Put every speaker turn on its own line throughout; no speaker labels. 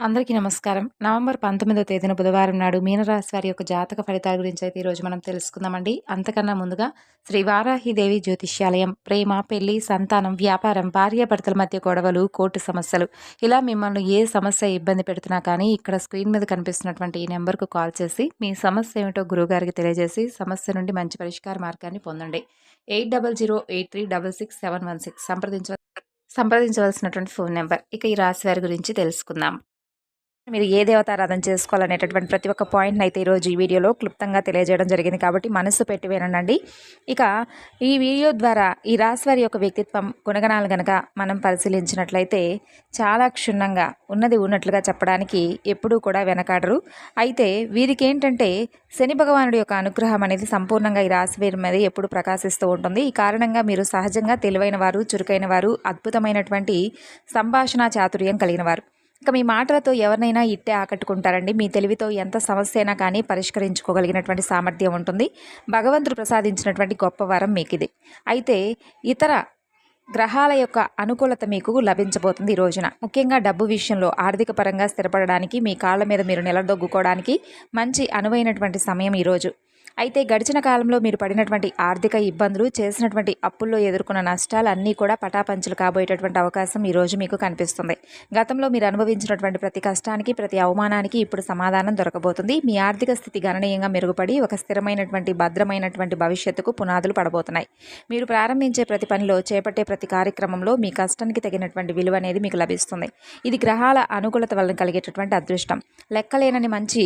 అందరికీ నమస్కారం. నవంబర్ పంతొమ్మిదో తేదీన బుధవారం నాడు మీనరాశి వారి యొక్క జాతక ఫలితాల గురించి అయితే ఈరోజు మనం తెలుసుకుందామండి. అంతకన్నా ముందుగా శ్రీ వారాహిదేవి జ్యోతిష్యాలయం ప్రేమ పెళ్ళి సంతానం వ్యాపారం భార్యాభర్తల మధ్య గొడవలు కోర్టు సమస్యలు ఇలా మిమ్మల్ని ఏ సమస్య ఇబ్బంది పెడుతున్నా కానీ ఇక్కడ స్క్రీన్ మీద కనిపిస్తున్నటువంటి ఈ నెంబర్కు కాల్ చేసి మీ సమస్య ఏమిటో గురువుగారికి తెలియజేసి సమస్య నుండి మంచి పరిష్కార మార్గాన్ని పొందండి. Eight double zero eight three double six seven one six సంప్రదించ సంప్రదించవలసినటువంటి ఫోన్ నెంబర్. ఇక ఈ రాశి వారి గురించి తెలుసుకుందాం. మీరు ఏ దేవతారాధన చేసుకోవాలనేటటువంటి ప్రతి ఒక్క పాయింట్ని అయితే ఈరోజు ఈ వీడియోలో క్లుప్తంగా తెలియజేయడం జరిగింది కాబట్టి మనసు పెట్టి వినండి ఇక ఈ వీడియో ద్వారా ఈ రాశి వారి యొక్క వ్యక్తిత్వం గుణగణాలు కనుక మనం పరిశీలించినట్లయితే చాలా క్షుణ్ణంగా ఉన్నది ఉన్నట్లుగా చెప్పడానికి ఎప్పుడూ కూడా వెనకాడరు. అయితే వీరికి ఏంటంటే శని భగవానుడి యొక్క అనుగ్రహం అనేది సంపూర్ణంగా ఈ రాశి వారి మీద ఎప్పుడు ప్రకాశిస్తూ ఉంటుంది. ఈ కారణంగా మీరు సహజంగా తెలివైన వారు చురుకైన వారు అద్భుతమైనటువంటి సంభాషణ చాతుర్యం కలిగిన వారు. ఇక మీ మాటలతో ఎవరినైనా ఇట్టే ఆకట్టుకుంటారండి. మీ తెలివితో ఎంత సమస్య అయినా కానీ పరిష్కరించుకోగలిగినటువంటి సామర్థ్యం ఉంటుంది. భగవంతుడు ప్రసాదించినటువంటి గొప్ప వరం మీకు ఇది అయితే ఇతర గ్రహాల యొక్క అనుకూలత మీకు లభించబోతుంది ఈ రోజున. ముఖ్యంగా డబ్బు విషయంలో ఆర్థిక పరంగా స్థిరపడడానికి మీ కాళ్ళ మీద మీరు నిలదొగ్గుకోవడానికి మంచి అనువైనటువంటి సమయం ఈరోజు అయితే గడిచిన కాలంలో మీరు పడినటువంటి ఆర్థిక ఇబ్బందులు చేసినటువంటి అప్పుల్లో ఎదుర్కొన్న నష్టాలు అన్నీ కూడా పటాపంచులు కాబోయేటటువంటి అవకాశం ఈరోజు మీకు కనిపిస్తుంది. గతంలో మీరు అనుభవించినటువంటి ప్రతి కష్టానికి ప్రతి అవమానానికి ఇప్పుడు సమాధానం దొరకబోతుంది. మీ ఆర్థిక స్థితి గణనీయంగా మెరుగుపడి ఒక స్థిరమైనటువంటి భద్రమైనటువంటి భవిష్యత్తుకు పునాదులు పడబోతున్నాయి. మీరు ప్రారంభించే ప్రతి పనిలో చేపట్టే ప్రతి కార్యక్రమంలో మీ కష్టానికి తగినటువంటి విలువ అనేది మీకు లభిస్తుంది. ఇది గ్రహాల అనుకూలత వలన కలిగేటటువంటి అదృష్టం. లెక్కలేనని మంచి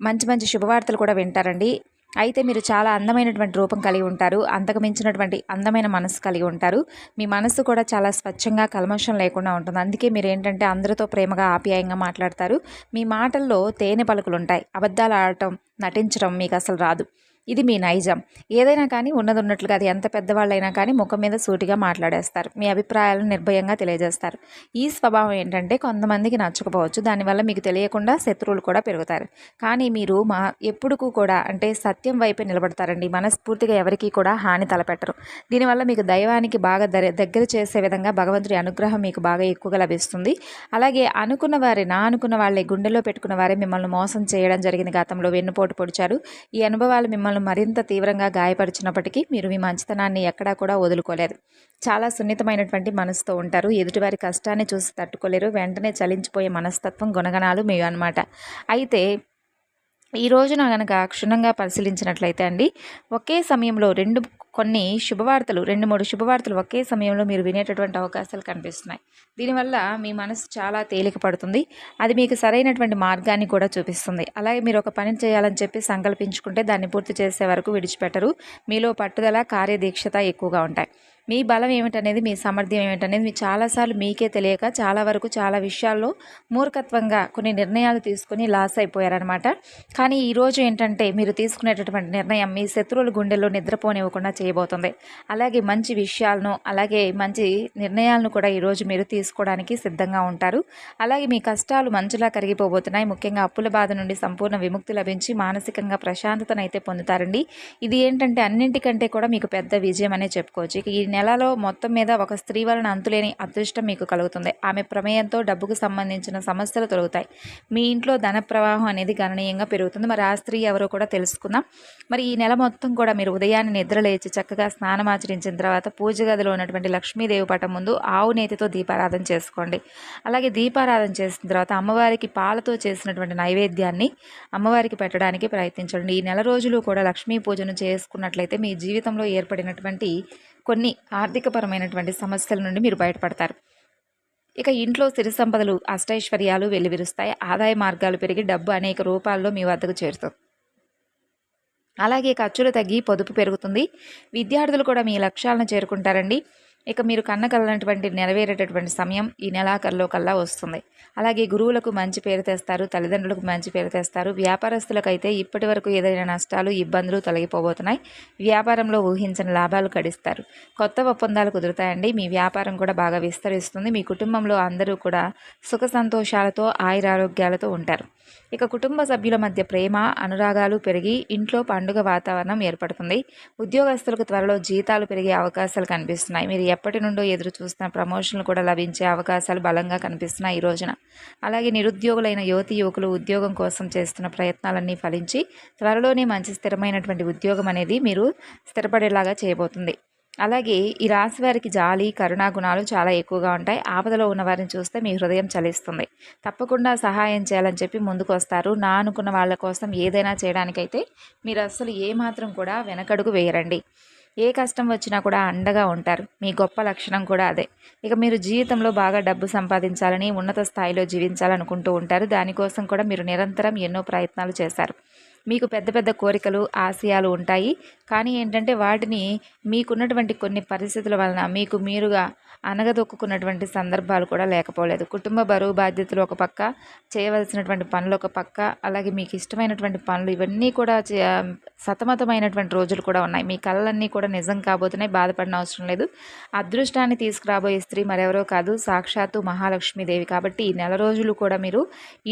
మంచి మంచి శుభవార్తలు కూడా వింటారండి. అయితే మీరు చాలా అందమైనటువంటి రూపం కలిగి ఉంటారు అంతకు మించినటువంటి అందమైన మనసు కలిగి ఉంటారు. మీ మనసు కూడా చాలా స్వచ్ఛంగా కల్మషం లేకుండా ఉంటుంది. అందుకే మీరు ఏంటంటే అందరితో ప్రేమగా ఆప్యాయంగా మాట్లాడతారు. మీ మాటల్లో తేనె పలుకులు ఉంటాయి అబద్ధాలు ఆడటం నటించడం మీకు అసలు రాదు. ఇది మీ నైజం. ఏదైనా కానీ ఉన్నది ఉన్నట్లుగా అది ఎంత పెద్దవాళ్ళైనా కానీ ముఖం మీద సూటిగా మాట్లాడేస్తారు. మీ అభిప్రాయాలను నిర్భయంగా తెలియజేస్తారు. ఈ స్వభావం ఏంటంటే కొంతమందికి నచ్చకపోవచ్చు. దానివల్ల మీకు తెలియకుండా శత్రువులు కూడా పెరుగుతారు. కానీ మీరు మా ఎప్పుడు కూడా అంటే సత్యం వైపే నిలబడతారండి. మనస్ఫూర్తిగా ఎవరికీ కూడా హాని తలపెట్టరు. దీనివల్ల మీకు దైవానికి బాగా దగ్గర చేసే విధంగా భగవంతుడి అనుగ్రహం మీకు బాగా ఎక్కువగా లభిస్తుంది. అలాగే అనుకున్న వారే నా అనుకున్న వాళ్ళే గుండెలో పెట్టుకున్న వారే మిమ్మల్ని మోసం చేయడం జరిగింది గతంలో. వెన్నుపోటు పొడిచారు. ఈ అనుభవాలు మిమ్మల్ని మిమ్మల్ని మరింత తీవ్రంగా గాయపరిచినప్పటికీ మీరు మీ మంచితనాన్ని ఎక్కడా కూడా వదులుకోలేదు. చాలా సున్నితమైనటువంటి మనసుతో ఉంటారు. ఎదుటివారి కష్టాన్ని చూసి తట్టుకోలేరు. వెంటనే చలించిపోయే మనస్తత్వం గుణగణాలు మీవి అనమాట అయితే ఈ రోజున కనుక క్షుణ్ణంగా పరిశీలించినట్లయితే అండి ఒకే సమయంలో రెండు కొన్ని శుభవార్తలు రెండు మూడు శుభవార్తలు ఒకే సమయంలో మీరు వినేటటువంటి అవకాశాలు కనిపిస్తున్నాయి. దీనివల్ల మీ మనసు చాలా తేలిక పడుతుంది. అది మీకు సరైనటువంటి మార్గాన్ని కూడా చూపిస్తుంది. అలాగే మీరు ఒక పని చేయాలని చెప్పి సంకల్పించుకుంటే దాన్ని పూర్తి చేసే వరకు విడిచిపెట్టరు. మీలో పట్టుదల కార్యదీక్షత ఎక్కువగా ఉంటాయి. మీ బలం ఏమిటనేది మీ సామర్థ్యం ఏమిటనేది మీ చాలాసార్లు మీకే తెలియక చాలా వరకు చాలా విషయాల్లో మూర్ఖత్వంగా కొన్ని నిర్ణయాలు తీసుకుని లాస్ అయిపోయారనమాట కానీ ఈరోజు ఏంటంటే మీరు తీసుకునేటటువంటి నిర్ణయం మీ శత్రువుల గుండెల్లో నిద్రపోనివ్వకుండా చేయబోతుంది. అలాగే మంచి విషయాలను అలాగే మంచి నిర్ణయాలను కూడా ఈరోజు మీరు తీసుకోవడానికి సిద్ధంగా ఉంటారు. అలాగే మీ కష్టాలు మంచులా కరిగిపోబోతున్నాయి. ముఖ్యంగా అప్పుల బాధ నుండి సంపూర్ణ విముక్తి లభించి మానసికంగా ప్రశాంతతనైతే పొందుతారండి. ఇది ఏంటంటే అన్నింటికంటే కూడా మీకు పెద్ద విజయం అనే చెప్పుకోవచ్చు ఈ నెలలో మొత్తం మీద ఒక స్త్రీ వలన అంతులేని అదృష్టం మీకు కలుగుతుంది. ఆమె ప్రమేయంతో డబ్బుకు సంబంధించిన సమస్యలు తొలగుతాయి. మీ ఇంట్లో ధన ప్రవాహం అనేది గణనీయంగా పెరుగుతుంది. మరి ఆ స్త్రీ ఎవరో కూడా తెలుసుకుందాం. మరి ఈ నెల మొత్తం కూడా మీరు ఉదయాన్నే నిద్ర లేచి చక్కగా స్నానం ఆచరించిన తర్వాత పూజ గదిలో ఉన్నటువంటి లక్ష్మీదేవి పటం ముందు ఆవు నేతితో దీపారాధన చేసుకోండి. అలాగే దీపారాధన చేసిన తర్వాత అమ్మవారికి పాలతో చేసినటువంటి నైవేద్యాన్ని అమ్మవారికి పెట్టడానికి ప్రయత్నించండి. ఈ నెల రోజులు కూడా లక్ష్మీ పూజను చేసుకున్నట్లయితే మీ జీవితంలో ఏర్పడినటువంటి కొన్ని ఆర్థికపరమైనటువంటి సమస్యల నుండి మీరు బయటపడతారు. ఇక ఇంట్లో సిరి సంపదలు అష్టైశ్వర్యాలు వెల్లివిరుస్తాయి. ఆదాయ మార్గాలు పెరిగి డబ్బు అనేక రూపాల్లో మీ వద్దకు చేరుతుంది అలాగే ఖర్చులు తగ్గి పొదుపు పెరుగుతుంది. విద్యార్థులు కూడా మీ లక్ష్యాలను చేరుకుంటారండి. ఇక మీరు కన్న కలనటువంటి నెరవేరేటటువంటి సమయం ఈ నెలాఖరులో కల్లా వస్తుంది. అలాగే గురువులకు మంచి పేరు తెస్తారు తల్లిదండ్రులకు మంచి పేరు తెస్తారు. వ్యాపారస్తులకైతే ఇప్పటి వరకు ఏదైనా నష్టాలు ఇబ్బందులు తొలగిపోబోతున్నాయి. వ్యాపారంలో ఊహించిన లాభాలు గడిస్తారు. కొత్త ఒప్పందాలు కుదురుతాయండి. మీ వ్యాపారం కూడా బాగా విస్తరిస్తుంది. మీ కుటుంబంలో అందరూ కూడా సుఖ సంతోషాలతో ఆయురారోగ్యాలతో ఉంటారు. ఇక కుటుంబ సభ్యుల మధ్య ప్రేమ అనురాగాలు పెరిగి ఇంట్లో పండుగ వాతావరణం ఏర్పడుతుంది. ఉద్యోగస్తులకు త్వరలో జీతాలు పెరిగే అవకాశాలు కనిపిస్తున్నాయి. మీరు ఎప్పటి నుండో ఎదురు చూస్తున్న ప్రమోషన్లు కూడా లభించే అవకాశాలు బలంగా కనిపిస్తున్నాయి ఈ రోజున. అలాగే నిరుద్యోగులైన యువతి యువకులు ఉద్యోగం కోసం చేస్తున్న ప్రయత్నాలన్నీ ఫలించి త్వరలోనే మంచి స్థిరమైనటువంటి ఉద్యోగం అనేది మీరు స్థిరపడేలాగా చేయబోతుంది. అలాగే ఈ రాశి వారికి జాలి కరుణా గుణాలు చాలా ఎక్కువగా ఉంటాయి. ఆపదలో ఉన్న వారిని చూస్తే మీ హృదయం చలిస్తుంది. తప్పకుండా సహాయం చేయాలని చెప్పి ముందుకు వస్తారు. నా అనుకున్న వాళ్ళ కోసం ఏదైనా చేయడానికైతే మీరు అస్సలు ఏమాత్రం కూడా వెనకడుగు వేయరండి. ఏ కష్టం వచ్చినా కూడా అండగా ఉంటారు. మీ గొప్ప లక్షణం కూడా అదే. ఇక మీరు జీవితంలో బాగా డబ్బు సంపాదించాలని ఉన్నత స్థాయిలో జీవించాలనుకుంటూ ఉంటారు. దానికోసం కూడా మీరు నిరంతరం ఎన్నో ప్రయత్నాలు చేశారు. మీకు పెద్ద పెద్ద కోరికలు ఆశయాలు ఉంటాయి. కానీ ఏంటంటే వాటిని మీకున్నటువంటి కొన్ని పరిస్థితుల వలన మీకు మీరుగా అనగదొక్కున్నటువంటి సందర్భాలు కూడా లేకపోలేదు. కుటుంబ బరువు బాధ్యతలు ఒక పక్క చేయవలసినటువంటి పనులు ఒక పక్క అలాగే మీకు ఇష్టమైనటువంటి పనులు ఇవన్నీ కూడా సతమతమైనటువంటి రోజులు కూడా ఉన్నాయి. మీ కళ్ళన్నీ కూడా నిజం కాబోతున్నాయి బాధపడిన అవసరం లేదు. అదృష్టాన్ని తీసుకురాబోయే స్త్రీ మరెవరో కాదు సాక్షాత్తు మహాలక్ష్మీదేవి. కాబట్టి ఈ నెల రోజులు కూడా మీరు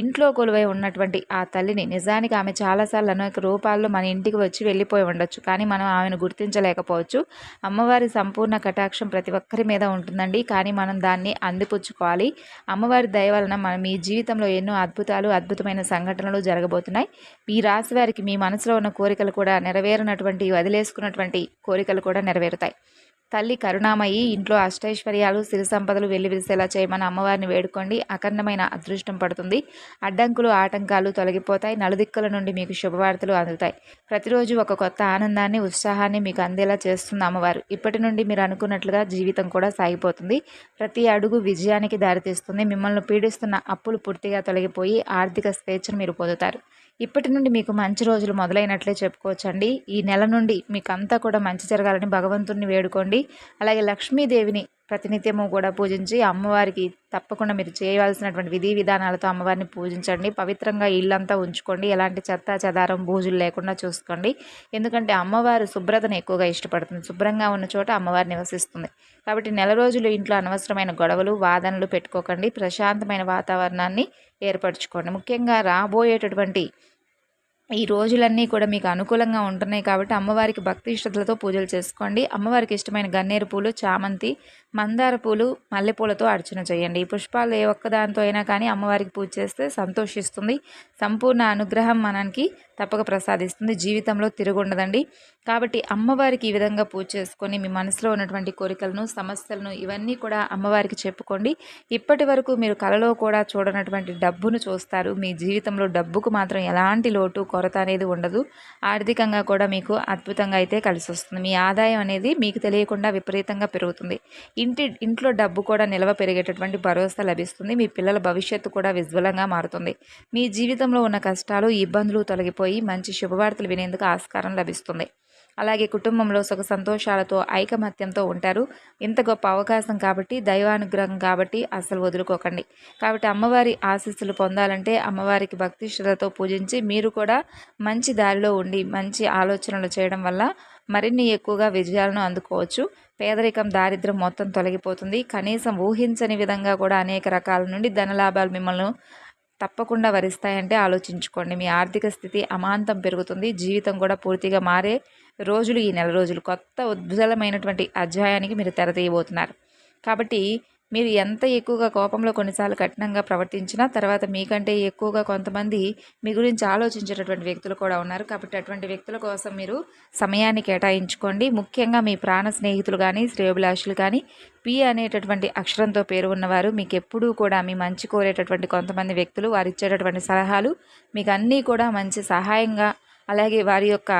ఇంట్లో కొలువై ఉన్నటువంటి ఆ తల్లిని నిజానికి ఆమె చాలాసార్లు అనేక రూపాల్లో మన ఇంటికి వచ్చి వెళ్ళిపోయి ఉండొచ్చు. కానీ మనం ఆమెను గుర్తించలేకపోవచ్చు. అమ్మవారి సంపూర్ణ కటాక్షం ప్రతి ఒక్కరి మీద ఉంటుందండి కానీ మనం దాన్ని అందిపుచ్చుకోవాలి. అమ్మవారి దయ వలన మన మీ జీవితంలో ఎన్నో అద్భుతాలు అద్భుతమైన సంఘటనలు జరగబోతున్నాయి. మీ రాశి వారికి మీ మనసులో ఉన్న కోరికలు కూడా నెరవేరినటువంటి వదిలేసుకున్నటువంటి కోరికలు కూడా నెరవేరుతాయి. తల్లి కరుణామయి ఇంట్లో అష్టైశ్వర్యాలు సిరి సంపదలు వెల్లివిరిసేలా చేయమని అమ్మవారిని వేడుకోండి. అఖండమైన అదృష్టం పడుతుంది. అడ్డంకులు ఆటంకాలు తొలగిపోతాయి. నలుదిక్కుల నుండి మీకు శుభవార్తలు అందుతాయి. ప్రతిరోజు ఒక కొత్త ఆనందాన్ని ఉత్సాహాన్ని మీకు అందేలా చేస్తుంది అమ్మవారు. ఇప్పటి నుండి మీరు అనుకున్నట్లుగా జీవితం కూడా సాగిపోతుంది. ప్రతి అడుగు విజయానికి దారితీస్తుంది. మిమ్మల్ని పీడిస్తున్న అప్పులు పూర్తిగా తొలగిపోయి ఆర్థిక స్వేచ్ఛను మీరు పొందుతారు. ఇప్పటి నుండి మీకు మంచి రోజులు మొదలైనట్లే చెప్పుకోవచ్చండి. ఈ నెల నుండి మీకు అంతా కూడా మంచి జరగాలని భగవంతుడిని వేడుకోండి. అలాగే లక్ష్మీదేవిని ప్రతినిత్యము కూడా పూజించి అమ్మవారికి తప్పకుండా మీరు చేయవలసినటువంటి విధి విధానాలతో అమ్మవారిని పూజించండి. పవిత్రంగా ఇల్లంతా ఉంచుకోండి. ఎలాంటి చెత్త చెదారం బూజులు లేకుండా చూసుకోండి. ఎందుకంటే అమ్మవారు శుభ్రతను ఎక్కువగా ఇష్టపడుతుంది. శుభ్రంగా ఉన్న చోట అమ్మవారు నివసిస్తుంది. కాబట్టి నెల రోజులు ఇంట్లో అనవసరమైన గొడవలు వాదనలు పెట్టుకోకండి. ప్రశాంతమైన వాతావరణాన్ని ఏర్పరచుకోండి. ముఖ్యంగా రాబోయేటటువంటి ఈ రోజులన్నీ కూడా మీకు అనుకూలంగా ఉంటున్నాయి కాబట్టి అమ్మవారికి భక్తి ఇష్టతలతో పూజలు చేసుకోండి. అమ్మవారికి ఇష్టమైన గన్నేరు పూలు చామంతి మందార పూలు మల్లెపూలతో అర్చన చేయండి. ఈ పుష్పాలు ఏ ఒక్కదానితో అయినా కానీ అమ్మవారికి పూజ చేస్తే సంతోషిస్తుంది. సంపూర్ణ అనుగ్రహం మనకి తప్పక ప్రసాదిస్తుంది. జీవితంలో తిరుగుండదండి. కాబట్టి అమ్మవారికి ఈ విధంగా పూజ చేసుకొని మీ మనసులో ఉన్నటువంటి కోరికలను సమస్యలను ఇవన్నీ కూడా అమ్మవారికి చెప్పుకోండి. ఇప్పటి వరకు మీరు కలలో కూడా చూడనటువంటి డబ్బును చూస్తారు. మీ జీవితంలో డబ్బుకు మాత్రం ఎలాంటి లోటు కొరత అనేది ఉండదు. ఆర్థికంగా కూడా మీకు అద్భుతంగా అయితే కలిసి వస్తుంది. మీ ఆదాయం అనేది మీకు తెలియకుండా విపరీతంగా పెరుగుతుంది. ఇంటి ఇంట్లో డబ్బు కూడా నిల్వ పెరిగేటటువంటి భరోసా లభిస్తుంది. మీ పిల్లల భవిష్యత్తు కూడా విజ్వలంగా మారుతుంది. మీ జీవితంలో ఉన్న కష్టాలు ఇబ్బందులు తొలగిపోయి మంచి శుభవార్తలు వినేందుకు ఆస్కారం లభిస్తుంది. అలాగే కుటుంబంలో సుఖ సంతోషాలతో ఐకమత్యంతో ఉంటారు. ఇంత గొప్ప అవకాశం కాబట్టి దైవానుగ్రహం కాబట్టి అసలు వదులుకోకండి. కాబట్టి అమ్మవారి ఆశీస్సులు పొందాలంటే అమ్మవారికి భక్తి శ్రద్ధతో పూజించి మీరు కూడా మంచి దారిలో ఉండి మంచి ఆలోచనలు చేయడం వల్ల మరిన్ని ఎక్కువగా విజయాలను అందుకోవచ్చు. పేదరికం దారిద్రం మొత్తం తొలగిపోతుంది. కనీసం ఊహించని విధంగా కూడా అనేక రకాల నుండి ధనలాభాలు మిమ్మల్ని తప్పకుండా వరిస్తాయంటే ఆలోచించుకోండి. మీ ఆర్థిక స్థితి అమాంతం పెరుగుతుంది. జీవితం కూడా పూర్తిగా మారే రోజులు ఈ నెల రోజులు కొత్త ఉజ్వలమైనటువంటి అధ్యాయానికి మీరు తెరతీయబోతున్నారు కాబట్టి మీరు ఎంత ఎక్కువగా కోపంలో కొన్నిసార్లు కఠినంగా ప్రవర్తించినా తర్వాత మీకంటే ఎక్కువగా కొంతమంది మీ గురించి ఆలోచించేటటువంటి వ్యక్తులు కూడా ఉన్నారు. కాబట్టి అటువంటి వ్యక్తుల కోసం మీరు సమయాన్ని కేటాయించుకోండి. ముఖ్యంగా మీ ప్రాణ స్నేహితులు కానీ శ్రేయోభిలాషులు కానీ పి అనేటటువంటి అక్షరంతో పేరు ఉన్నవారు మీకు ఎప్పుడూ కూడా మీ మంచి కోరేటటువంటి కొంతమంది వ్యక్తులు వారు ఇచ్చేటటువంటి సలహాలు మీకు అన్నీ కూడా మంచి సహాయంగా అలాగే వారి యొక్క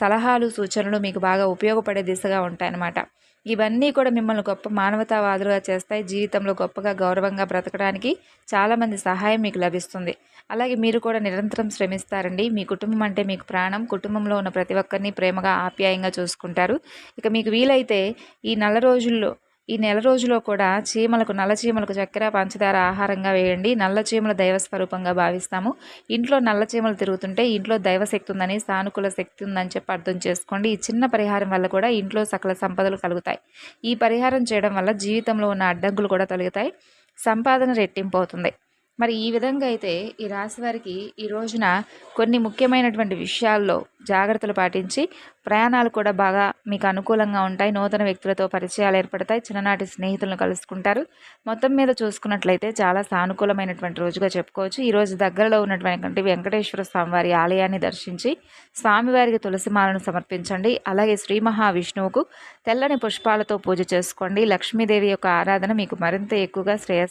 సలహాలు సూచనలు మీకు బాగా ఉపయోగపడే దిశగా ఉంటాయన్నమాట. ఇవన్నీ కూడా మిమ్మల్ని గొప్ప మానవతావాదులుగా చేస్తాయి. జీవితంలో గొప్పగా గౌరవంగా బ్రతకడానికి చాలామంది సహాయం మీకు లభిస్తుంది. అలాగే మీరు కూడా నిరంతరం శ్రమిస్తారండి. మీ కుటుంబం అంటే మీకు ప్రాణం. కుటుంబంలో ఉన్న ప్రతి ఒక్కరిని ప్రేమగా ఆప్యాయంగా చూసుకుంటారు. ఇక మీకు వీలైతే ఈ నెల రోజుల్లో ఈ నెల రోజులో కూడా చీమలకు నల్ల చీమలకు చక్కెర పంచదార ఆహారంగా వేయండి. నల్ల చీమల దైవ స్వరూపంగా భావిస్తాము. ఇంట్లో నల్ల చీమలు తిరుగుతుంటే ఇంట్లో దైవశక్తి ఉందని సానుకూల శక్తి ఉందని చెప్పి అర్థం చేసుకోండి. ఈ చిన్న పరిహారం వల్ల కూడా ఇంట్లో సకల సంపదలు కలుగుతాయి. ఈ పరిహారం చేయడం వల్ల జీవితంలో ఉన్న అడ్డంకులు కూడా తొలగుతాయి. సంపాదన రెట్టింపు అవుతుంది. మరి ఈ విధంగా అయితే ఈ రాశి వారికి ఈ రోజున కొన్ని ముఖ్యమైనటువంటి విషయాల్లో జాగ్రత్తలు పాటించి ప్రయాణాలు కూడా బాగా మీకు అనుకూలంగా ఉంటాయి నూతన వ్యక్తులతో పరిచయాలు ఏర్పడతాయి చిన్ననాటి స్నేహితులను కలుసుకుంటారు. మొత్తం మీద చూసుకున్నట్లయితే చాలా సానుకూలమైనటువంటి రోజుగా చెప్పుకోవచ్చు. ఈ రోజు దగ్గరలో ఉన్నటువంటి వెంకటేశ్వర స్వామివారి ఆలయాన్ని దర్శించి స్వామివారికి తులసిమాలను సమర్పించండి. అలాగే శ్రీ మహావిష్ణువుకు తెల్లని పుష్పాలతో పూజ చేసుకోండి. లక్ష్మీదేవి యొక్క ఆరాధన మీకు మరింత ఎక్కువగా శ్రేయస్